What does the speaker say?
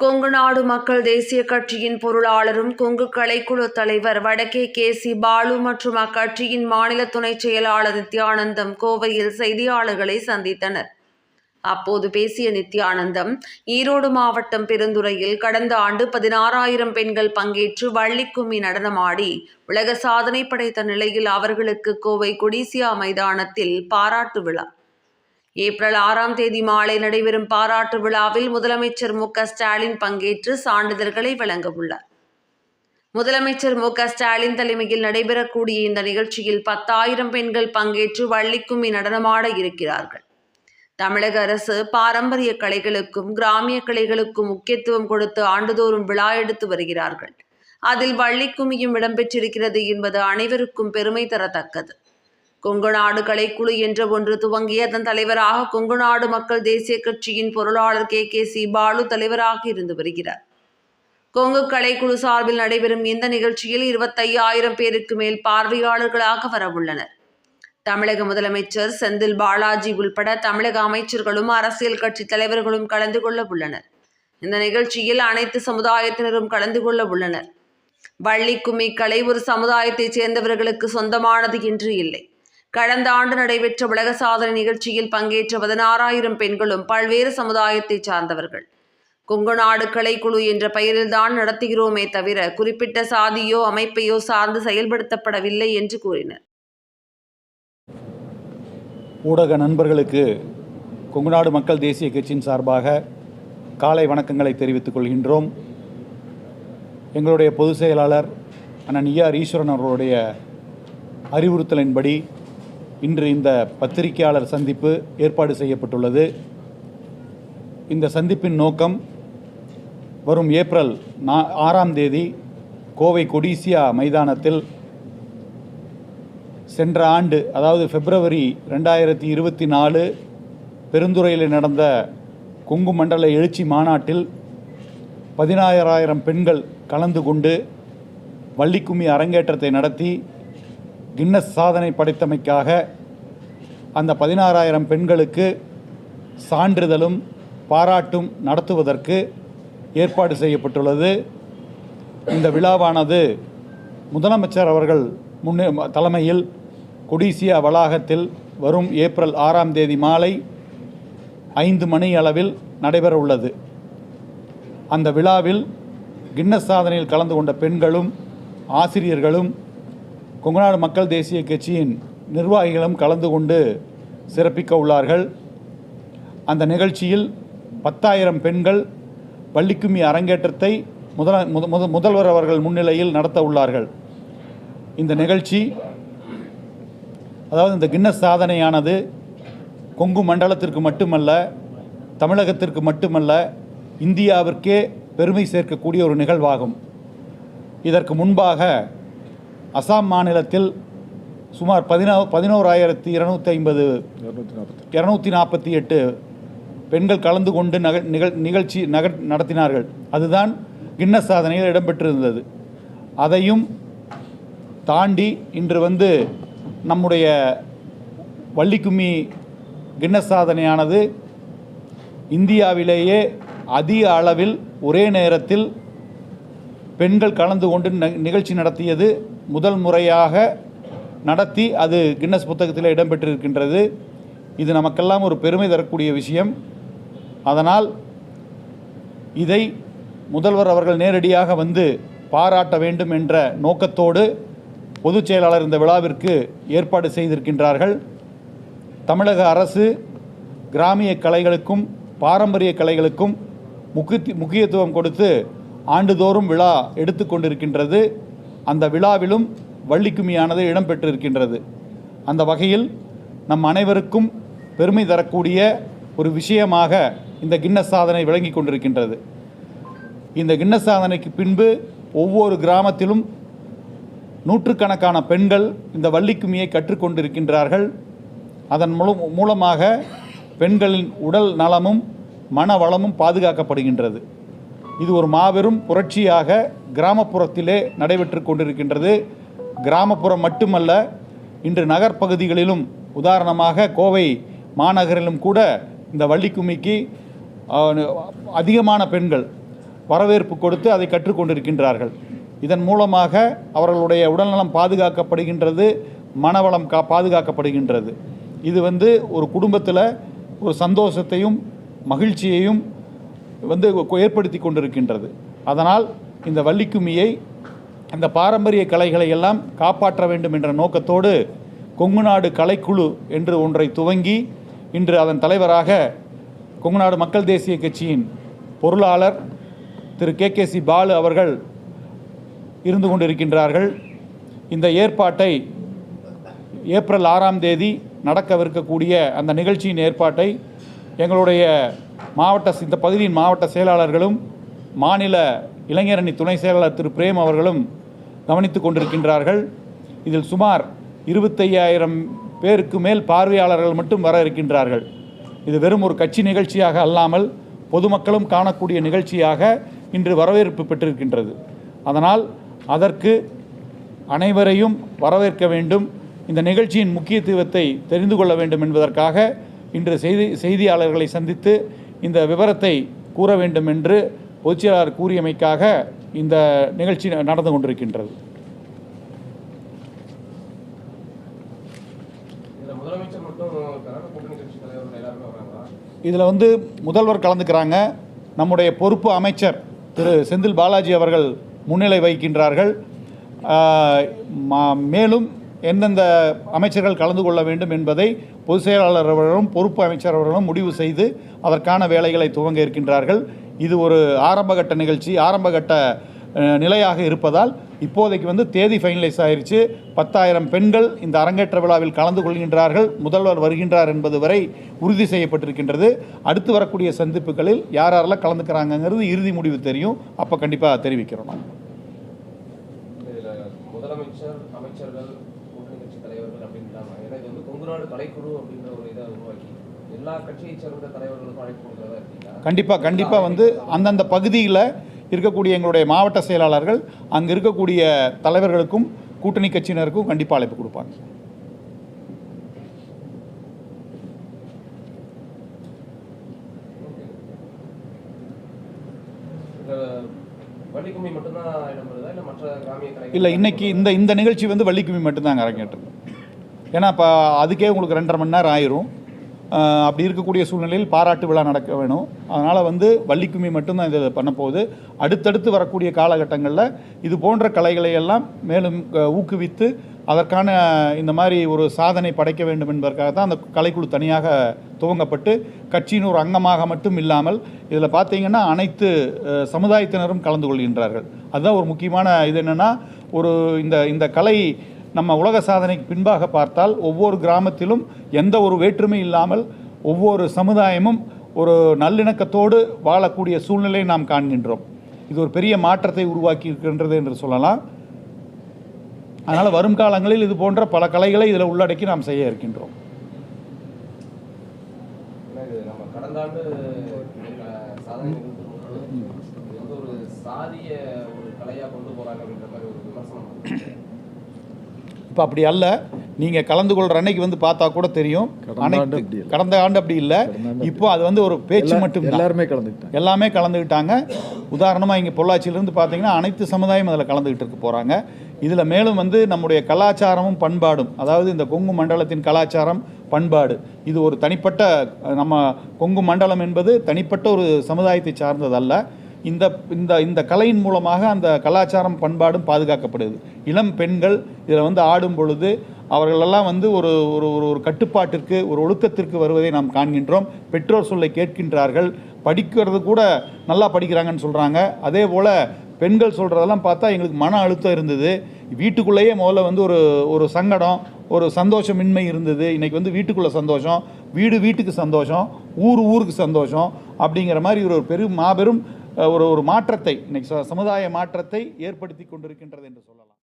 கொங்கு நாடு மக்கள் தேசிய கட்சியின் பொருளாளரும் கொங்கு கலைக்குழு தலைவர் வடக்கே கே சி பாலு மற்றும் அக்கட்சியின் மாநில துணைச் செயலாளர் நித்யானந்தம் கோவையில் செய்தியாளர்களை சந்தித்தனர். அப்போது பேசிய நித்யானந்தம் ஈரோடு மாவட்டம் பெருந்துறையில் கடந்த ஆண்டு பதினாறாயிரம் பெண்கள் பங்கேற்று வள்ளிக்கும்மி நடனமாடி உலக சாதனை படைத்த நிலையில் அவர்களுக்கு கோவை கொடிசியா மைதானத்தில் பாராட்டு விழா ஏப்ரல் ஆறாம் தேதி மாலை நடைபெறும் பாராட்டு விழாவில் முதலமைச்சர் மு ஸ்டாலின் பங்கேற்று சான்றிதழ்களை வழங்க உள்ளார். முதலமைச்சர் மு ஸ்டாலின் தலைமையில் நடைபெறக்கூடிய இந்த நிகழ்ச்சியில் பத்தாயிரம் பெண்கள் பங்கேற்று வள்ளிக்கும்மி நடனமாட இருக்கிறார்கள். தமிழக அரசு பாரம்பரிய கலைகளுக்கும் கிராமிய கலைகளுக்கும் முக்கியத்துவம் கொடுத்து ஆண்டுதோறும் விழா எடுத்து வருகிறார்கள். அதில் வள்ளிக்கும்மியும் இடம்பெற்றிருக்கிறது என்பது அனைவருக்கும் பெருமை தரத்தக்கது. கொங்கு நாடு கலைக்குழு என்ற ஒன்று துவங்கி அதன் தலைவராக கொங்கு நாடு மக்கள் தேசிய கட்சியின் பொருளாளர் கே கே சி பாலு தலைவராக இருந்து வருகிறார். கொங்கு கலைக்குழு சார்பில் நடைபெறும் இந்த நிகழ்ச்சியில் இருபத்தையாயிரம் பேருக்கு மேல் பார்வையாளர்களாக வரவுள்ளனர். தமிழக முதலமைச்சர் செந்தில் பாலாஜி உள்பட தமிழக அமைச்சர்களும் அரசியல் கட்சி தலைவர்களும் கலந்து கொள்ள உள்ளனர். இந்த நிகழ்ச்சியில் அனைத்து சமுதாயத்தினரும் கலந்து கொள்ள உள்ளனர். வள்ளி கும்மி கலை ஒரு சமுதாயத்தைச் சேர்ந்தவர்களுக்கு சொந்தமானது என்று இல்லை. கடந்த ஆண்டு நடைபெற்ற உலக சாதனை நிகழ்ச்சியில் பங்கேற்ற பதினாறாயிரம் பெண்களும் பல்வேறு சமுதாயத்தைச் சார்ந்தவர்கள். கொங்கு நாடு கலைக்குழு என்ற பெயரில்தான் நடத்துகிறோமே தவிர குறிப்பிட்ட சாதியோ அமைப்பையோ சார்ந்து செயல்படுத்தப்படவில்லை என்று கூறினர். ஊடக நண்பர்களுக்கு கொங்குநாடு மக்கள் தேசிய கட்சியின் சார்பாக காலை வணக்கங்களை தெரிவித்துக் கொள்கின்றோம். எங்களுடைய பொதுச் செயலாளர் அண்ணன் ஈஆர் ஈஸ்வரன் அவர்களுடைய அறிவுறுத்தலின்படி இன்று இந்த பத்திரிகையாளர் சந்திப்பு ஏற்பாடு செய்யப்பட்டுள்ளது. இந்த சந்திப்பின் நோக்கம் வரும் ஏப்ரல் நா ஆறாம் தேதி கோவை கொடிசியா மைதானத்தில் சென்ற ஆண்டு அதாவது பிப்ரவரி ரெண்டாயிரத்தி இருபத்தி நாலு பெருந்துறையில் நடந்த கொங்கு மண்டல எழுச்சி மாநாட்டில் பதினாயிரம் பெண்கள் கலந்து கொண்டு வள்ளிக்கும்மி அரங்கேற்றத்தை நடத்தி கின்னஸ் சாதனை படைத்தமைக்காக அந்த பதினாறாயிரம் பெண்களுக்கு சான்றிதழும் பாராட்டும் நடத்துவதற்கு ஏற்பாடு செய்யப்பட்டுள்ளது. இந்த விழாவானது முதலமைச்சர் அவர்கள் முன்னே தலைமையில் கொடிசியா வளாகத்தில் வரும் ஏப்ரல் ஆறாம் தேதி மாலை ஐந்து மணி அளவில் நடைபெற உள்ளது அந்த விழாவில் கின்னஸ் சாதனையில் கலந்து கொண்ட பெண்களும் ஆசிரியர்களும் கொங்குநாடு மக்கள் தேசிய கட்சியின் நிர்வாகிகளும் கலந்து கொண்டு சிறப்பிக்க உள்ளார்கள். அந்த நிகழ்ச்சியில் பத்தாயிரம் பெண்கள் பள்ளிக்கும்மி அரங்கேற்றத்தை முதல முத முத- முதல்வர் அவர்கள் முன்னிலையில் நடத்த உள்ளார்கள். இந்த நிகழ்ச்சி அதாவது இந்த கின்னஸ் சாதனையானது கொங்கு மண்டலத்திற்கு மட்டுமல்ல தமிழகத்திற்கு மட்டுமல்ல இந்தியாவிற்கே பெருமை சேர்க்கக்கூடிய ஒரு நிகழ்வாகும். இதற்கு முன்பாக அசாம் மாநிலத்தில் சுமார் பதினோ பதினோராயிரத்தி இரநூத்தி ஐம்பது இரநூத்தி நாற்பத்தி எட்டு பெண்கள் கலந்து கொண்டு நக நிகழ் நிகழ்ச்சி நகர் நடத்தினார்கள். அதுதான் கின்னஸ் சாதனையில் இடம்பெற்றிருந்தது. அதையும் தாண்டி இன்று வந்து நம்முடைய வள்ளிக்கும்மி கின்னஸ் சாதனையானது இந்தியாவிலேயே அதிக அளவில் ஒரே நேரத்தில் பெண்கள் கலந்து கொண்டு ந- நிகழ்ச்சி நடத்தியது. முதல் முறையாக நடத்தி அது கின்னஸ் புத்தகத்தில் இடம்பெற்றிருக்கின்றது. இது நமக்கெல்லாம் ஒரு பெருமை தரக்கூடிய விஷயம். அதனால் இதை முதல்வர் அவர்கள் நேரடியாக வந்து பாராட்ட வேண்டும் என்ற நோக்கத்தோடு பொதுச் செயலாளர் இந்த விழாவிற்கு ஏற்பாடு செய்திருக்கின்றார்கள். தமிழக அரசு கிராமிய கலைகளுக்கும் பாரம்பரிய கலைகளுக்கும் முக்கிய முக்கியத்துவம் கொடுத்து ஆண்டுதோறும் விழா எடுத்துக்கொண்டிருக்கின்றது அந்த விழாவிலும் வள்ளிக்கும்மியானது இடம்பெற்றிருக்கின்றது. அந்த வகையில் நம் அனைவருக்கும் பெருமை தரக்கூடிய ஒரு விஷயமாக இந்த கின்னஸ் சாதனை விளங்கி கொண்டிருக்கின்றது. இந்த கின்னஸ் சாதனைக்கு பின்பு ஒவ்வொரு கிராமத்திலும் நூற்றுக்கணக்கான பெண்கள் இந்த வள்ளிக்குமியை கற்றுக்கொண்டிருக்கின்றார்கள். அதன் மூலம் மூலமாக பெண்களின் உடல் நலமும் மன வளமும் பாதுகாக்கப்படுகின்றது. இது ஒரு மாபெரும் புரட்சியாக கிராமப்புறத்திலே நடைபெற்று கொண்டிருக்கின்றது. கிராமப்புறம் மட்டுமல்ல இன்று நகர்ப்பகுதிகளிலும் உதாரணமாக கோவை மாநகரிலும் கூட இந்த வள்ளிக்கும்மிக்கு அதிகமான பெண்கள் வரவேற்பு கொடுத்து அதை கற்றுக்கொண்டிருக்கின்றார்கள் இதன் மூலமாக அவர்களுடைய உடல்நலம் பாதுகாக்கப்படுகின்றது மனவளம் கா பாதுகாக்கப்படுகின்றது. இது வந்து ஒரு குடும்பத்தில் ஒரு சந்தோஷத்தையும் மகிழ்ச்சியையும் வந்து ஏற்படுத்தி கொண்டிருக்கின்றது. அதனால் இந்த வள்ளிக்கும்மியை இந்த பாரம்பரிய கலைகளை எல்லாம் காப்பாற்ற வேண்டும் என்ற நோக்கத்தோடு கொங்குநாடு கலைக்குழு என்று ஒன்றை துவங்கி இன்று அதன் தலைவராக கொங்குநாடு மக்கள் தேசிய கட்சியின் பொருளாளர் திரு கே கே சி பாலு அவர்கள் இருந்து கொண்டிருக்கின்றார்கள். இந்த ஏற்பாட்டை ஏப்ரல் ஆறாம் தேதி நடக்கவிருக்கக்கூடிய அந்த நிகழ்ச்சியின் ஏற்பாட்டை எங்களுடைய மாவட்ட இந்த பகுதியின் மாவட்ட செயலாளர்களும் மாநில இளைஞரணி துணை செயலாளர் திரு. பிரேம் அவர்களும் கவனித்து கொண்டிருக்கின்றார்கள். இதில் சுமார் இருபத்தையாயிரம் பேருக்கு மேல் பார்வையாளர்கள் மட்டும் வர இருக்கின்றார்கள். இது வெறும் ஒரு கட்சி நிகழ்ச்சியாக அல்லாமல் பொதுமக்களும் காணக்கூடிய நிகழ்ச்சியாக இன்று வரவேற்பு பெற்றிருக்கின்றது. அதனால் அதற்கு அனைவரையும் வரவேற்க வேண்டும். இந்த நிகழ்ச்சியின் முக்கியத்துவத்தை தெரிந்து கொள்ள வேண்டும் என்பதற்காக இன்று செய்தி செய்தியாளர்களை சந்தித்து இந்த விவரத்தை கூற வேண்டும் என்று பொதுச்செயலாளர் கூறியமைக்காக இந்த நிகழ்ச்சி நடந்து கொண்டிருக்கின்றது. இதுல வந்து முதல்வர் கலந்துக்கிறாங்க. நம்முடைய பொறுப்பு அமைச்சர் திரு செந்தில் பாலாஜி அவர்கள் முன்னிலை மா- மேலும் எந்தெந்த அமைச்சர்கள் கலந்து கொள்ள வேண்டும் என்பதை பொதுச் செயலாளர் அவர்களும் பொறுப்பு அமைச்சர் அவர்களும் முடிவு செய்து அதற்கான வேலைகளை துவங்க இருக்கின்றார்கள். இது ஒரு ஆரம்பகட்ட நிகழ்ச்சி. ஆரம்பகட்ட நிலையாக இருப்பதால் இப்போதைக்கு வந்து தேதி ஃபைனலைஸ் ஆயிருச்சு. பத்தாயிரம் பெண்கள் இந்த அரங்கேற்ற விழாவில் கலந்து கொள்கின்றார்கள். முதல்வர் வருகின்றார் என்பது வரை உறுதி செய்யப்பட்டிருக்கின்றது. அடுத்து வரக்கூடிய சந்திப்புகளில் யார் யாரெல்லாம் கலந்துக்கிறாங்கங்கிறது இறுதி முடிவு தெரியும். அப்போ கண்டிப்பாக தெரிவிக்கிறோம் நாங்கள் இதுல முதலமைச்சர் அமைச்சர்கள் கூட்டணி கட்சி தலைவர்கள் அப்படின்றாங்க ஏன்னா கொங்குநாடு கலைக்குழு அப்படின்ற ஒரு இதை உருவாக்கி எல்லா கட்சியை சேர்ந்த தலைவர்களுக்கும் அழைப்பு கொடுக்குறதா இருக்கீங்களா? கண்டிப்பாக கண்டிப்பாக வந்து அந்தந்த பகுதியில் இருக்கக்கூடிய எங்களுடைய மாவட்ட செயலாளர்கள் அங்கே இருக்கக்கூடிய தலைவர்களுக்கும் கூட்டணி கட்சியினருக்கும் கண்டிப்பாக அழைப்பு கொடுப்பாங்க. மட்டும்தான் இல்லை மற்ற கிராமிய கலை இல்லை இன்னைக்கு இந்த இந்த நிகழ்ச்சி வந்து வள்ளிக்கும்மி மட்டும்தாங்க அரங்கேற்றது. ஏன்னா இப்போ அதுக்கே உங்களுக்கு ரெண்டரை மணி நேரம் ஆயிரும். அப்படி இருக்கக்கூடிய சூழ்நிலையில் பாராட்டு விழா நடக்க வேணும். அதனால் வந்து வள்ளிக்கும்மி மட்டும்தான் இதை பண்ண போகுது. அடுத்தடுத்து வரக்கூடிய காலகட்டங்களில் இது போன்ற கலைகளை எல்லாம் மேலும் ஊக்குவித்து அதற்கான இந்த மாதிரி ஒரு சாதனை படைக்க வேண்டும் என்பதற்காக தான் அந்த கலைக்குழு தனியாக துவங்கப்பட்டு கட்சியின் ஒரு அங்கமாக மட்டும் இல்லாமல் இதில் பார்த்தீங்கன்னா அனைத்து சமுதாயத்தினரும் கலந்து கொள்கின்றார்கள். அதுதான் ஒரு முக்கியமான இது என்னென்னா ஒரு இந்த இந்த கலை நம்ம உலக சாதனைக்கு பின்பாக பார்த்தால் ஒவ்வொரு கிராமத்திலும் எந்த ஒரு வேற்றுமை இல்லாமல் ஒவ்வொரு சமுதாயமும் ஒரு நல்லிணக்கத்தோடு வாழக்கூடிய சூழ்நிலையை நாம் காண்கின்றோம். இது ஒரு பெரிய மாற்றத்தை உருவாக்கி இருக்கின்றது என்று சொல்லலாம். அதனால் வரும் காலங்களில் இது போன்ற பல கலைகளை இதில் உள்ளடக்கி நாம் செய்ய இருக்கின்றோம். சாதிய ஒரு கலையா கொண்டு போறாங்க அப்படின்ற மாதிரி ஒரு விமர்சனம் இப்போ அப்படி அல்ல. நீங்கள் கலந்து கொள்கிற அன்னைக்கு வந்து பார்த்தா கூட தெரியும். கடந்த ஆண்டு அனைத்து அப்படி இல்லை. கடந்த ஆண்டு அப்படி இல்லை. இப்போ அது வந்து ஒரு பேச்சு மட்டும் எல்லாருமே கலந்துக்கிட்டாங்க. எல்லாமே கலந்துக்கிட்டாங்க. உதாரணமாக இங்கே பொள்ளாச்சியிலேருந்து பார்த்தீங்கன்னா அனைத்து சமுதாயம் அதில் கலந்துக்கிட்டு இருக்க போகிறாங்க இதில் மேலும் வந்து நம்முடைய கலாச்சாரமும் பண்பாடும் அதாவது இந்த கொங்கு மண்டலத்தின் கலாச்சாரம் பண்பாடு இது ஒரு தனிப்பட்ட நம்ம கொங்கு மண்டலம் என்பது தனிப்பட்ட ஒரு சமுதாயத்தை சார்ந்ததல்ல. இந்த இந்த இந்த கலையின் மூலமாக அந்த கலாச்சாரம் பண்பாடும் பாதுகாக்கப்படுது. இளம் பெண்கள் இதில் வந்து ஆடும் பொழுது அவர்களெல்லாம் வந்து ஒரு ஒரு ஒரு ஒரு கட்டுப்பாட்டிற்கு ஒரு ஒழுக்கத்திற்கு வருவதை நாம் காண்கின்றோம். பெற்றோர் சொல்லை கேட்கின்றார்கள். படிக்கிறது கூட நல்லா படிக்கிறாங்கன்னு சொல்கிறாங்க அதே போல் பெண்கள் சொல்கிறதெல்லாம் பார்த்தா எங்களுக்கு மன அழுத்தம் இருந்தது. வீட்டுக்குள்ளேயே முதல்ல வந்து ஒரு ஒரு சங்கடம் ஒரு சந்தோஷமின்மை இருந்தது. இன்றைக்கி வந்து வீட்டுக்குள்ளே சந்தோஷம் வீடு வீட்டுக்கு சந்தோஷம் ஊர் ஊருக்கு சந்தோஷம் அப்படிங்கிற மாதிரி ஒரு பெரும் மாபெரும் ஒரு ஒரு மாற்றத்தை இன்னைக்கு சமுதாய மாற்றத்தை ஏற்படுத்தி கொண்டிருக்கின்றது என்று சொல்லலாம்.